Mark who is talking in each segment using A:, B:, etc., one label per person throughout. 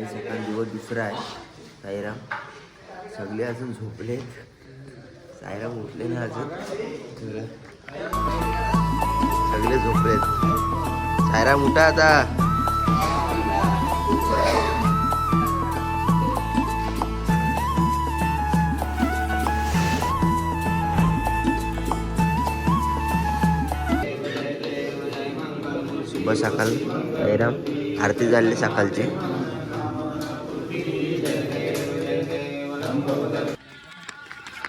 A: काही सेकंड दिवस दुसरा आहे. साईराम सगळे अजून झोपलेत. साईराम उठले ना अजून? सगळे. झोपलेत. साईराम उठा आता. शुभ सकाळ साईराम आरती झाली सकाळची.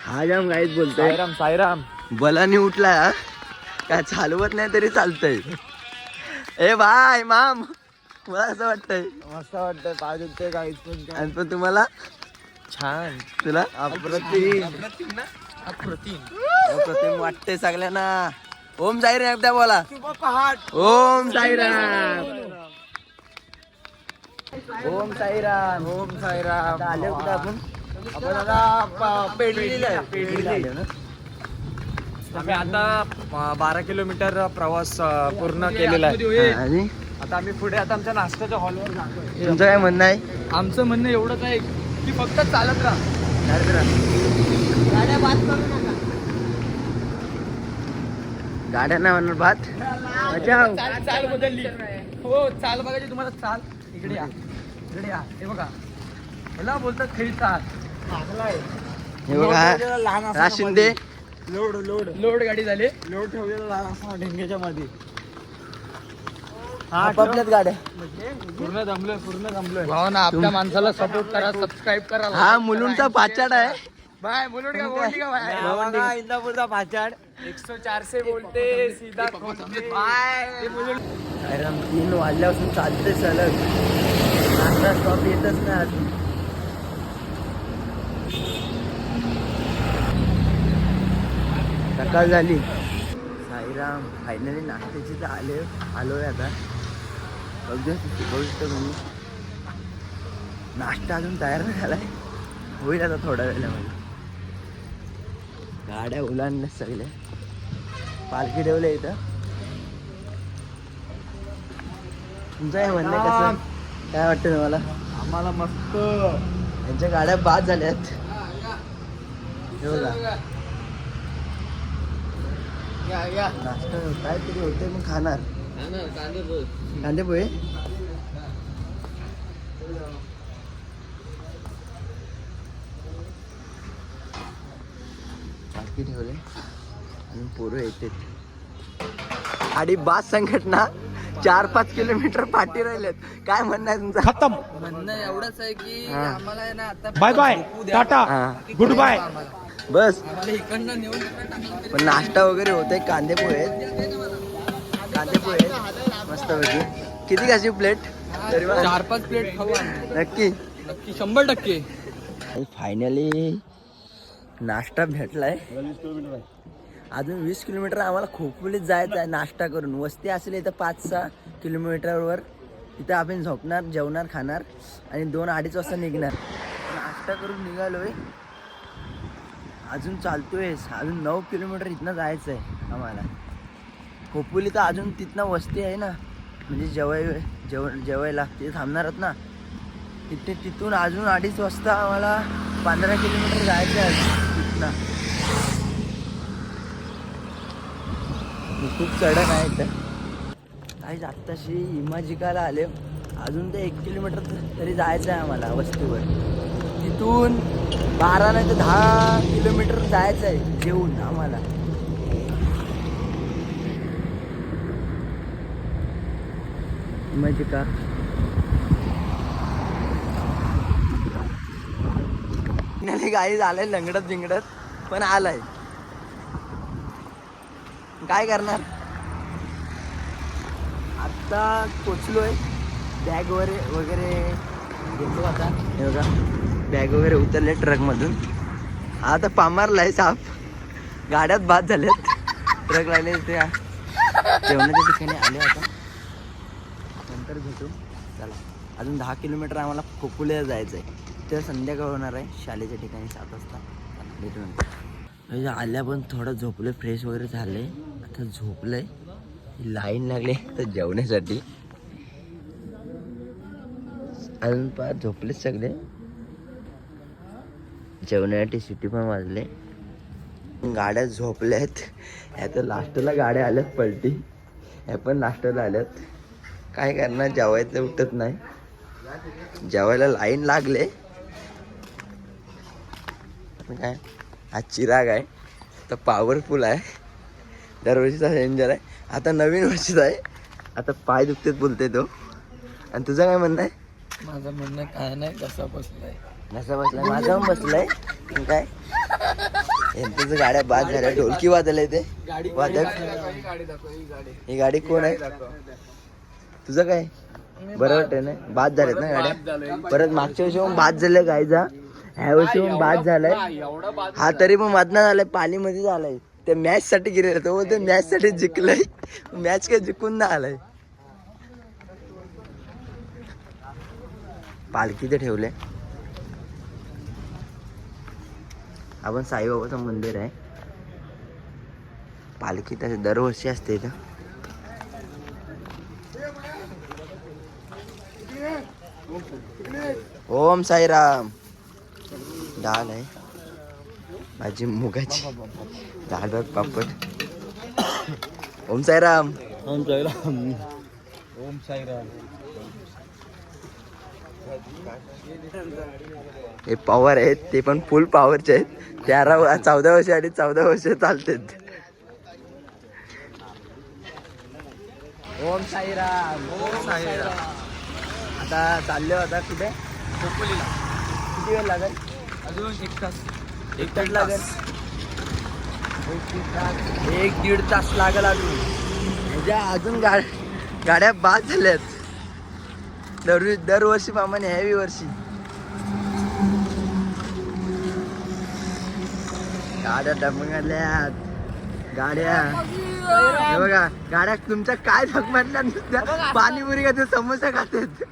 A: हा जाम काहीच बोलतोय.
B: साईराम साईराम
A: बलानी उठला? काय चालवत नाही तरी चालतंय. ए बाय माम. मला असं वाटतंय.
B: मस्त वाटतंय पाय दुखते काहीच पण काय.
A: आणि पण तुम्हाला?
B: छान.
A: तुला?
B: अप्रतिम.
A: अप्रतिम
B: अप्रतिम.
A: अप्रतिम वाटतंय सगळ्यांना. ओम साईराम एकदा बोला.
B: पहाट.
A: ओम साईराम. ओम साईराम.
B: ओम साईराम.
A: आले कुठे आपण?
B: आपण आता प- पेडलीला आहे, पेडलीला
A: आले
B: आहे.
A: ना?
B: आम्ही आता बारा किलोमीटर प्रवास पूर्ण केलेला आहे.
A: आणि?
B: आता आम्ही पुढे आता आमच्या नाश्त्याच्या हॉलवर जातोय.
A: तुमचं काय म्हणणं आहे?
B: आमचं म्हणणं एवढंच आहे की फक्त चालत राहा.
A: चालत राहा.
B: गाड्या करू नका.
A: गाड्या नाही म्हणणार भात? बचाव.
B: चाल चाल बदलली. हो चाल बघायची तुम्हाला चाल. इकडे या. इकडे या. हे बघा. ह्याला बोलतात खरी चाल.
A: हे बघा Raj Shinde.
B: Load load. Load गाडी झाली. लोड ठेवलेला लहान असताना ढेंग्याच्या मध्ये.
A: आपापल्याच गाड्या.
B: पूर्ण जमलोय पूर्ण जमलोय. भाऊ ना आपल्या माणसाला सपोर्ट करा सबस्क्राईब करा.
A: हा मुलुंडचा पाचाड आहे.
B: बाय बोलून का बोलली का बाय? इंदापूरचा भाचाड एकशे चारशे बोलते सीधा बाय.
A: साईराम तीन वाजल्यापासून चालते सलग. नाश्ता स्टॉप येतच नाही सकाळ झाली. साईराम फायनली नाश्त्याची तर आले आलोय आता. बघू बघू शकतो तुम्ही नाश्ता अजून तयार नाही झालाय. होईल आता थोड्या वेळामध्ये. गाड्या उलांडल्या सगळ्या पालखी ठेवल्या इथं. तुमचं काय म्हणणं आहे? कसं? काय वाटतं तुम्हाला?
B: आम्हाला मस्त.
A: यांच्या गाड्या बाद झाल्यात. हे बघा.
B: या या.
A: नाश्ता काहीतरी होते मग खाणार. कांदे पोहे बाकी ठेवले. आणि पोरं येते आणि बाद संघटना चार पाच किलोमीटर पाठी राहिलेत. काय म्हणणं आहे तुमचं?
B: खतम.
C: म्हणणं एवढंच आहे की
A: हा.
C: आम्हाला आहे ना आता
B: बाय बाय
C: झोपू द्या.
B: टाटा
A: हा.
B: गुड बाय
A: बस. पण नाश्ता वगैरे होतोय कांदे पोहे. कांदे पोहे. मस्त किती कशी प्लेट तरी
C: चार पाच प्लेट खाऊ
A: नक्की.
C: नक्की शंभर टक्के.
A: फायनली नाश्ता भेटलाय. अजून वीस किलोमीटर आम्हाला खोपोलीत जायचं आहे नाश्ता करून. वस्ती असेल इथं पाच सहा किलोमीटरवर. तिथं आपण झोपणार जेवणार खाणार आणि दोन अडीच वाजता निघणार. नाश्ता करून निघालोय. अजून चालतोय अजून नऊ किलोमीटर इथनं जायचं आहे आम्हाला. खोपोली तर अजून तिथनं वस्ती आहे ना. म्हणजे जेवाय जेव जेवायला ते थांबणार आहेत ना? तिथे तिथून अजून अडीच वाजता आम्हाला पंधरा किलोमीटर जायचं आहे तिथनं. खूप चढण आहे तर काहीच आत्ताशी इमाजिकाला आले. अजून ते एक किलोमीटर तरी जायचं आहे आम्हाला वस्तीवर. इथून बारा नाही तर दहा किलोमीटर जायचं आहे जेवून आम्हाला. माहिती का? नाही गाई झालंय लंगडत बिंगडत पण आलाय. काय करणार? आता पोचलोय. बॅग वगैरे वगैरे घेतो आता. हे बघा. बॅग वगैरे उतरले ट्रकमधून. आता पामारलाय साप गाड्यात बाद झाल्यात ट्रक लागले ते जेवणाच्या ठिकाणी आले आता. नंतर भेटू. चला. अजून दहा किलोमीटर आम्हाला खोकुले जायचं आहे तर संध्याकाळ होणार आहे. शाळेच्या ठिकाणी सात वाजता. भेटू नंतर. म्हणजे आल्या पण थोडं झोपलं फ्रेश वगैरे झाले. आता झोपलंय. लाईन लागली तर जेवण्यासाठी. अजून पार झोपलेच सगळे. जेवणासाठी सिटी पण वाजले. गाड्या झोपल्यात. ह्या तर लास्टला गाड्या आल्यात पलटी. ह्या पण लास्टला आल्यात. काय करणार जेवायचं उठत नाही. जेवायला लाईन लागले. काय? हा चिराग आहे. तर पॉवरफुल आहे. दरवर्षीचा डेंजर आहे. आता नवीन वर्षीचा आहे. आता पाय दुखतेत बोलते तो. आणि तुझं काय म्हणणं आहे?
C: माझं म्हणणं काय नाही कसा बसलाय.
A: नसा बसलाय माझा बसलाय. काय? यांचं गाड्या बाद झाल्या. ढोलकी वाजलाय ते. वादक
C: ही गाडी
A: ही कोण आहे? तुझं काय? बरं वाटतंय ना? बाद झालेत ना गाड्या? परत मागच्या वर्षी पण बाद झाल्या गायचा ह्या वर्षी पण बाद झालाय. हा तरी पण मधना झालाय. पालीमध्ये झालाय. ते मॅच साठी गेलेला तो. बोलतो मॅच साठी जिंकलाय. मॅच काय जिंकून ना आलाय. पालखी ते ठेवले आपण साईबाबाचं मंदिर आहे. पालखी तर दरवर्षी असते इथं. ओम साईराम. डाळ आहे. भाजी मुगाची. डाळ भात पापड. ओम साईराम.
B: ओम साईराम. ओम साईराम.
A: हे पॉवर आहेत ते पण फुल पॉवरचे आहेत. तेरा चौदा वर्ष आणि चौदा वर्ष चालतात. ओम साईराम ओम साईराम. आता चालले होता कुठे?
C: खोपोलीला.
A: किती वेळ लागेल?
C: अजून एक तास.
A: एक तास लागेल. एक दीड तास लागेल अजून. म्हणजे अजून गा गाड्या बाद झाल्यात. दर दरवर्षी प्रमाणे ह्यावी वर्षी. गाड्या डबल्यात गाड्या. हे बघा गाड्या तुमच्या काय झगमटल्या नुसत्या पाणीपुरी खाते समोसा खातात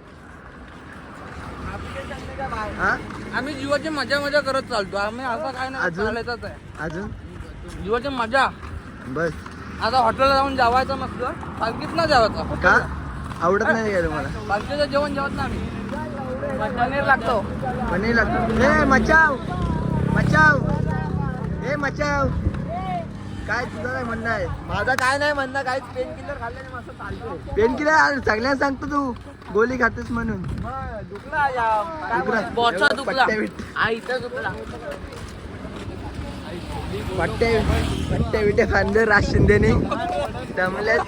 A: हा?
C: आम्ही जीवाची मजा मजा करत चालतो. आम्ही असं काय नाही
A: अजून?
C: चालायचंच आहे.
A: अजून?
C: जीवाची मजा.
A: बस.
C: आता हॉटेलला जाऊन जेवायचं मस्त. पालखीत ना जेवायचं.
A: का? आवडत नाही का तुम्हाला?
C: जेवण जेवत ना आम्ही. पनीर लागतो.
A: पनीर लागतो. ए मचाव. मचाव. ए मचाव. काय तुझं काय म्हणणं आहे?
B: माझं काय नाही म्हणणं काहीच पेन किलर मस्त चालतो
A: पेन किलर सगळ्यांना सांगतो तू. गोली खातेस म्हणून.
B: दुखला
A: दुखला.
C: बोचा
A: एवढं
C: दुखला.
A: पट्ट्या बिट-
C: आई इथं दुखला.
A: पट्ट्या पट्ट्या बिट्या खांदे राज शिंदेने. दमल्यात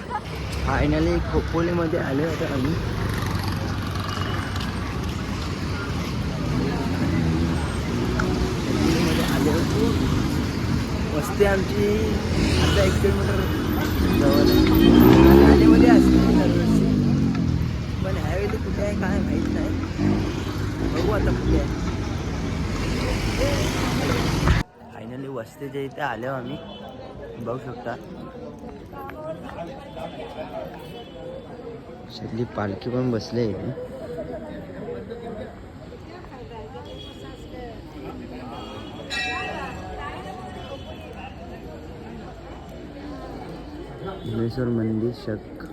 A: फायनली खोपोलीमध्ये आले होते आम्ही. खोपोलीमध्ये आले होतो. वस्ती आमची आता एक किलोमीटर जवळ आहे. असते दरवर्षी पण ह्यावेळी कुठे आहे काय माहीत नाही. बघू आता कुठे आहे. फायनली वस्तीच्या इथे आलो आम्ही. बघू शकता. शेतली पालखी पण बसले मंदिर शक